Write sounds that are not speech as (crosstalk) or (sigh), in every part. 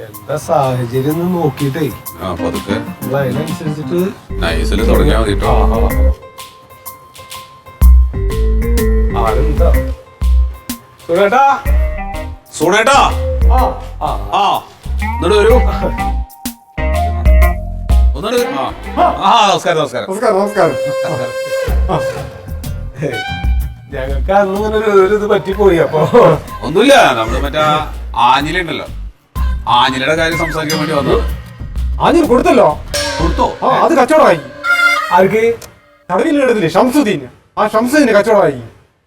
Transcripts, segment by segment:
എന്താ സാഹചര്യം ഒന്ന് നോക്കിയിട്ടേ. ആ പതുക്കെ നമ്മൾ അതിനനുസരിച്ചിട്ട് നൈസിൽ തുടങ്ങിയാൽ മതി കേട്ടോ ആരെന്താ? സുരേട്ടാ സൂണേട്ടാ ആ ആ. ആ എന്നിട്ട് വരൂ. ഒന്നിട്ട് വരൂ. ആ. ആ. നമസ്കാരം നമസ്കാരം. നമസ്കാരം നമസ്കാരം. ഞങ്ങൾക്ക് അന്ന് ഇങ്ങനെ ഒരു ഒരു ഇത് പറ്റിപ്പോയി അപ്പൊ. ഒന്നുമില്ല നമ്മൾ മറ്റേ ആഞ്ഞിലുണ്ടല്ലോ. ആഞ്ഞിലയുടെ കാര്യം സംസാരിക്കാൻ വേണ്ടി വന്നു ആഞ്ഞിൽ കൊടുത്തല്ലോ. കൊടുത്തോ? ആ അത് കച്ചവടമായി. ആർക്ക്? തടവിലെടുത്തില്ലേ ഷംസുദ്ദീൻ ആ ഷംസുദ്ദീന് കച്ചവടമായി.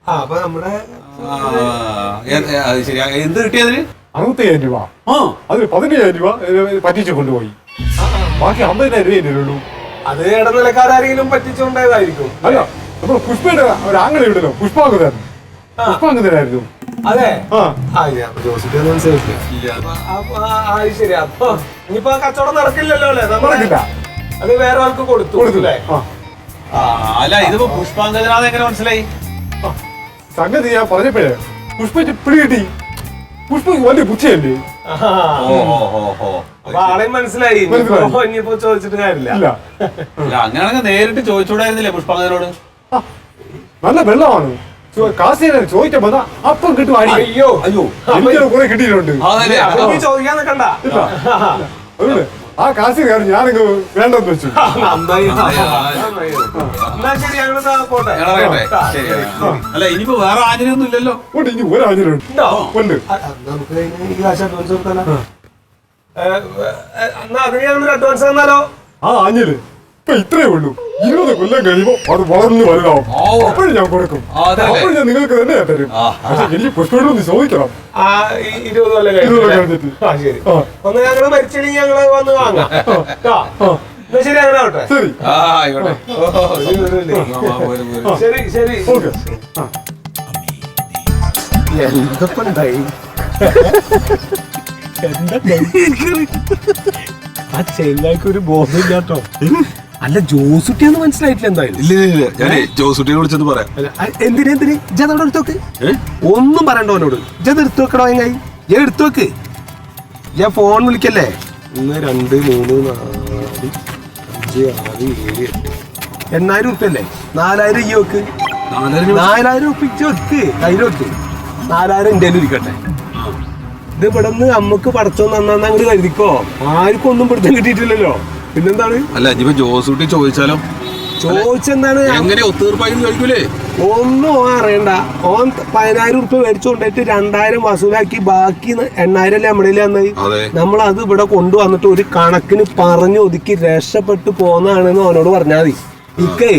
ആ അപ്പൊ നമ്മുടെ ആ, എ- എ- അത് ശരി എന്ത് കിട്ടിയതിന് അറുപത്തയ്യായിരം രൂപ. ആ. അതിൽ പതിനയ്യായിരം രൂപ ഏ, പറ്റിച്ചു കൊണ്ടുപോയി. ബാക്കി അമ്പതിനായിരം രൂപയല്ലേ ഉള്ളൂ. അത് ഇടനിലക്കാരെങ്കിലും പറ്റിച്ചുണ്ടായതായിരിക്കും അല്ല നമ്മൾ പുഷ്പയുടെ ഒരു ആംഗല ഉണ്ടല്ലോ പുഷ്പാങ്കതൻ പുഷ്പാങ്കതനായിരുന്നു അതെ? ശരി. അപ്പൊ ഇനിയിപ്പോ ആ കച്ചവടം നടക്കില്ലല്ലോ അല്ലേ? നമ്മളെ നടക്കില്ല. അത് വേറെ ആൾക്ക് കൊടുത്തു കൊടുത്തു. അല്ലേ? ആ. ആ, അല്ല ഇതിപ്പോ പുഷ്പാങ്കജനാഥ് എങ്ങനെ മനസ്സിലായി. സംഗതി ഞാൻ പറഞ്ഞപ്പോഴേ പുഷ്പ പിടി കിട്ടി. പുഷ്പ വലിയ പുച്ഛയല്ലേ ആഹാ. ഓ ഓ ഓ ഓ. അപ്പൊ മനസ്സിലായി. മനസ്സിലായി. ഇനിയിപ്പോ ചോദിച്ചിട്ട് കാര്യമില്ല. (laughs) അങ്ങനെയാണെങ്കിൽ നേരിട്ട് ചോദിച്ചോടായിരുന്നില്ലേ പുഷ്പാങ്കജനോട് നല്ല വെള്ളമാണ്. കാശിനെ ചോദിച്ചപ്പോ അപ്പം കിട്ടും അയ്യോ. അയ്യോ. എനിക്ക് കുറെ കിട്ടിയിട്ടുണ്ട്. ചോദിക്കാൻ നിക്കണ്ട ഇല്ല. അതുകൊണ്ട് ആ കാശ് കയറി ഞാനങ്ങ് വേണ്ടെന്ന് വെച്ചു. അല്ല ഇനിയിപ്പോ വേറെ ആചര്യൊന്നും ഇല്ലല്ലോ. ഉണ്ട് ഇനി ഒരു ഉണ്ടോ? ഉണ്ട്? ആ, ആ, നമുക്ക് ഇതിന് ഈ കാശ് അഡ്വാൻസ് കൊടുത്താലോ ഏ, ഏ, എന്നാ അതിന് അഡ്വാൻസ് തന്നാലോ? ആ ആഞ്ഞിൽ. ഇപ്പൊ ഇത്രേ ഉള്ളൂ. ഇരുപത് കൊല്ലം കഴിയുമ്പോ അത് വളർന്നു വലുതാവും. അപ്പോഴും ഞാൻ കൊടുക്കും. അപ്പോഴും ഞാൻ നിങ്ങൾക്ക് തന്നെ ഞാൻ തരും പക്ഷെ എനിക്ക് പുഷ്പയോട് ഒന്ന് ചോദിക്കണം. ആ ഈ ഇരുപത് കൊല്ലം ഇരുപത് കൊല്ലം കഴിഞ്ഞിട്ട് കഴിഞ്ഞിട്ട്. ആ ശരി. ആ. ഒന്ന് ഞങ്ങൾ മരിച്ചില്ലെങ്കിൽ ഞങ്ങൾ വന്ന് വാങ്ങാം. കേട്ടോ? ആ. എന്നാ ശരി അങ്ങനെ ആവട്ടെ. ശരി. ആ ആയിക്കോട്ടെ. ഓ, ശരി ശരി. ആ, പോര്, പോര്. ശരി ഓക്കെ. ആ. (laughs) ഒരു ബോധമില്ലാട്ടോ. അല്ല ജോസുട്ടി എന്ന് മനസ്സിലായിട്ടില്ല എന്തായാലും. ഇല്ല ഇല്ല, ഞാനേ ജോസുട്ടിയെ വിളിച്ചെന്ന് പറയാം. അല്ല, എന്തിന് എന്തിന്? ജതവിടെ എടുത്തോക്ക് ഒന്നും പറയണ്ട എന്നോട് ജത് എടുത്തു വെക്കടോ എങ്ങായി ഞാൻ എടുത്തു വെക്ക് ഞാൻ ഫോൺ വിളിക്കല്ലേ? ഒന്ന് രണ്ട് മൂന്ന് നാല് അഞ്ച് ആറ് ഏഴ് എട്ട്. എണ്ണായിരം ഉറുപ്പല്ലേ നാലായിരം ഈ വെക്ക്. നാലായിരം ഉറപ്പിച്ച് വെക്ക് കയ്യിൽ വെക്ക് നാലായിരം ഇന്ത്യയിൽ ഇരിക്കട്ടെ. ഇത് ഇവിടെ നിന്ന് നമുക്ക് പടച്ചോ നന്നാന്ന് അങ്ങോട്ട് കരുതിക്കോ. ആർക്കും ഒന്നും പിടുത്തം കിട്ടിയിട്ടില്ലല്ലോ. പിന്നെന്താണ്? അല്ല ഇനിയിപ്പോ ജോസൂട്ടി ചോദിച്ചാലോ? ചോദിച്ചെന്താണ്? എങ്ങനെ ഒത്തീർപ്പായി ചോദിക്കൂലേ? ഒന്നും ഓൻ അറിയണ്ട. ഓൻ പതിനായിരം ഉറുപ്പ്യ മേടിച്ചു കൊണ്ടിട്ട് രണ്ടായിരം വസൂലാക്കി ബാക്കി എണ്ണായിരം അല്ലേ നമ്മുടെ അന്ന് നമ്മൾ അത് ഇവിടെ കൊണ്ടുവന്നിട്ട് ഒരു കണക്കിന് പറഞ്ഞു ഒതുക്കി രക്ഷപ്പെട്ടു പോന്നാണെന്ന് അവനോട് പറഞ്ഞാൽ മതി. ഇക്കേ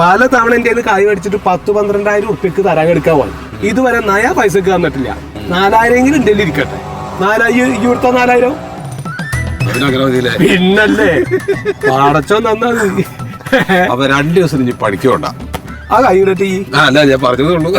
പല തവണ എന്റെ കൈ കായ് മേടിച്ചിട്ട് പത്ത് പന്ത്രണ്ടായിരം ഉറുപ്പ്യക്ക് തരാൻ എടുക്കാൻ പോയി. ഇതുവരെ നയ പൈസക്ക് തന്നിട്ടില്ല. നാലായിരം എങ്കിലും കയ്യിൽ ഇരിക്കട്ടെ നാലായിരം ഈ കൊടുത്ത നാലായിരം? പിന്നല്ലേ? പാടച്ചോ നന്നാ അപ്പൊ രണ്ടു ദിവസം ഇനി പഠിക്കണ്ട ആ കൈ കിട്ടി ആ അല്ല ഞാൻ പറഞ്ഞതേ ഉള്ളൂ.